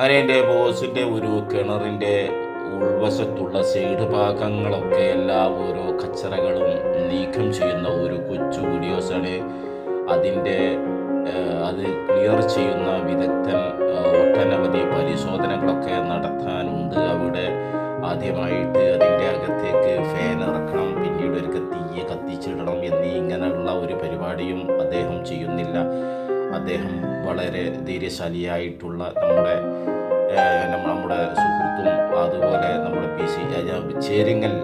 അങ്ങനെ എന്റെ ബോസിന്റെ ഒരു കിണറിന്റെ ഉൾവശത്തുള്ള സൈഡ് ഭാഗങ്ങളൊക്കെ എല്ലാ ഓരോ കച്ചറകളും നീക്കം ചെയ്യുന്ന ഒരു കൊച്ചു വീഡിയോസാണ്. അതിന്റെ അത് ക്ലിയർ ചെയ്യുന്ന വിദഗ്ധൻ ഒട്ടനവധി പരിശോധനകളൊക്കെ നടത്താനുണ്ട്. അവിടെ ആദ്യമായിട്ട് അതിന്റെ അകത്തേക്ക് ഫാൻ ഇറക്കണം. അദ്ദേഹം വളരെ ധൈര്യശാലിയായിട്ടുള്ള നമ്മുടെ നമ്മുടെ സുഹൃത്തും അതുപോലെ നമ്മുടെ പി സി ചേരിങ്ങൽ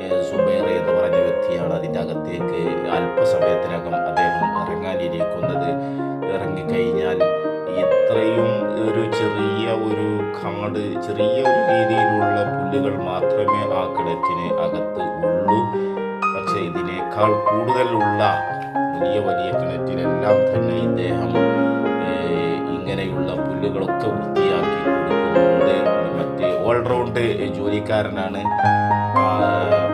ഏഹ്, സുബൈർ എന്ന് പറഞ്ഞ വ്യക്തിയാണ് അതിന്റെ അകത്തേക്ക് അല്പസമയത്തിനകം അദ്ദേഹം ഇറങ്ങാനിരിക്കുന്നത് ഇറങ്ങിക്കഴിഞ്ഞാൽ ഇത്രയും ഒരു ചെറിയ ഒരു കാട് ചെറിയ ഒരു രീതിയിലുള്ള പുല്ലുകൾ മാത്രമേ ആ കിണറ്റിന് അകത്ത് ഉള്ളൂ. പക്ഷേ ഇതിനേക്കാൾ കൂടുതലുള്ള വലിയ വലിയ കിണറ്റിലെല്ലാം തന്നെ ഇദ്ദേഹം ഇങ്ങനെയുള്ള പുല്ലുകളൊക്കെ വൃത്തിയാക്കി കൊടുക്കുന്നുണ്ട്. മറ്റ് ഓൾറൗണ്ട് ജോലിക്കാരനാണ്.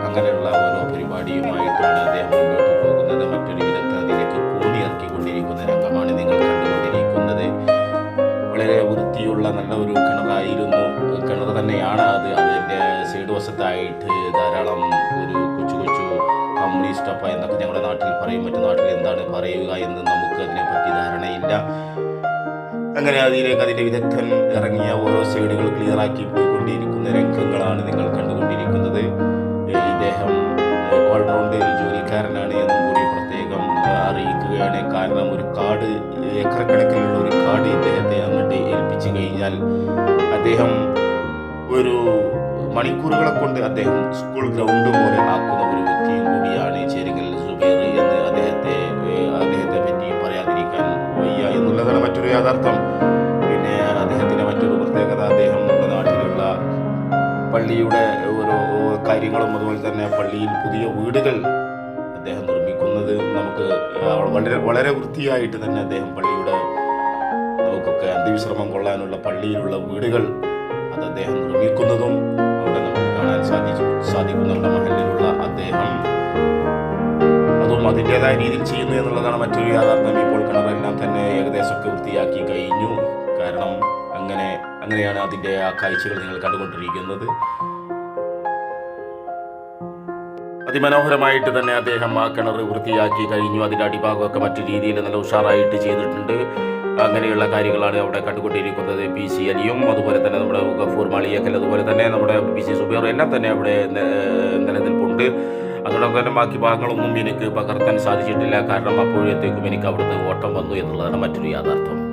അങ്ങനെയുള്ള ഓരോ പരിപാടിയുമായിട്ടാണ് അദ്ദേഹം മുന്നോട്ട് പോകുന്നത്. മറ്റൊരു വിദഗ്ധ അതിലേക്ക് കൂടി ഇറക്കിക്കൊണ്ടിരിക്കുന്ന രംഗമാണ് നിങ്ങൾ കണ്ടുകൊണ്ടിരിക്കുന്നത്. വളരെ വൃത്തിയുള്ള നല്ല ഒരു കിണറായിരുന്നു. കിണർ തന്നെയാണ് അത്. അതിന്റെ സൈഡ് വശത്തായിട്ട് ധാരാളം ഒരു കൊച്ചു കൊച്ചു കമ്മ്യൂണിസ്റ്റ് അപ്പ എന്നൊക്കെ ഞങ്ങളുടെ നാട്ടിൽ പറയും മറ്റു നാട്ടിൽ എന്താണ് പറയുക എന്ന് നമുക്ക് അതിനെപ്പറ്റി ധാരണയില്ല. അങ്ങനെ അതിലേക്ക് അതിന്റെ വിദഗ്ധൻ ഇറങ്ങിയ ഓരോ സൈഡുകൾ ക്ലിയറാക്കി പോയിക്കൊണ്ടിരിക്കുന്ന രംഗങ്ങളാണ് നിങ്ങൾ കണ്ടുകൊണ്ടിരിക്കുന്നത്. ഇദ്ദേഹം ഓൾറൗണ്ട് ജോലിക്കാരനാണ് എന്നും കൂടി പ്രത്യേകം അറിയിക്കുകയാണ്. കാരണം ഒരു കാട് ഏക്കർ കണക്കിലുള്ള ഒരു കാട് ഇദ്ദേഹത്തെ അങ്ങോട്ട് ഏൽപ്പിച്ചു കഴിഞ്ഞാൽ അദ്ദേഹം ഒരു മണിക്കൂറുകളെ കൊണ്ട് അദ്ദേഹം സ്കൂൾ ഗ്രൗണ്ട് പോലെ ആക്കുന്ന ഒരു യാഥാർത്ഥ്യം. പിന്നെ അദ്ദേഹത്തിന്റെ മറ്റൊരു പ്രത്യേകത അദ്ദേഹം നമ്മുടെ നാട്ടിലുള്ള പള്ളിയുടെ ഓരോ കാര്യങ്ങളും അതുപോലെ തന്നെ പള്ളിയിൽ പുതിയ വീടുകൾ അദ്ദേഹം നിർമ്മിക്കുന്നത് നമുക്ക് വളരെ വളരെ വൃത്തിയായിട്ട് തന്നെ അദ്ദേഹം പള്ളിയുടെ നമുക്കൊക്കെ അന്ത്യവിശ്രമം കൊള്ളാനുള്ള പള്ളിയിലുള്ള വീടുകൾ അത് അദ്ദേഹം നിർമ്മിക്കുന്നതും അവിടെ നമുക്ക് കാണാൻ സാധിച്ചു സാധിക്കും നമ്മുടെ മഹലിലുള്ള അദ്ദേഹം. അതും അതിന്റെതായ രീതിയിൽ ചെയ്യുന്നു എന്നുള്ളതാണ് മറ്റൊരു യാഥാർത്ഥ്യം. വൃത്തിയാക്കി കഴിഞ്ഞു. കാരണം അങ്ങനെ അങ്ങനെയാണ് അതിന്റെ ആ കാഴ്ചകൾ നിങ്ങൾ കണ്ടുകൊണ്ടിരിക്കുന്നത്. അതിമനോഹരമായിട്ട് തന്നെ അദ്ദേഹം ആ കിണർ വൃത്തിയാക്കി കഴിഞ്ഞു. അതിന്റെ അടിഭാഗമൊക്കെ മറ്റു രീതിയിൽ നല്ല ഉഷാറായിട്ട് ചെയ്തിട്ടുണ്ട്. അങ്ങനെയുള്ള കാര്യങ്ങളാണ് അവിടെ കണ്ടുകൊണ്ടിരിക്കുന്നത് പി സി അലിയും അതുപോലെ തന്നെ നമ്മുടെ ഗഫൂർ മാളിയക്കൽ അതുപോലെ തന്നെ നമ്മുടെ പി സി സുബൈർ എല്ലാം തന്നെ അവിടെ നിലനിൽപ്പുണ്ട്. അതോടൊപ്പം തന്നെ ബാക്കി ഭാഗങ്ങളൊന്നും എനിക്ക് പകർത്താൻ സാധിച്ചിട്ടില്ല. കാരണം അപ്പോഴത്തേക്കും എനിക്ക് അവിടുന്ന് ഓട്ടം വന്നു എന്നുള്ളതാണ് മറ്റൊരു യാഥാർത്ഥ്യം.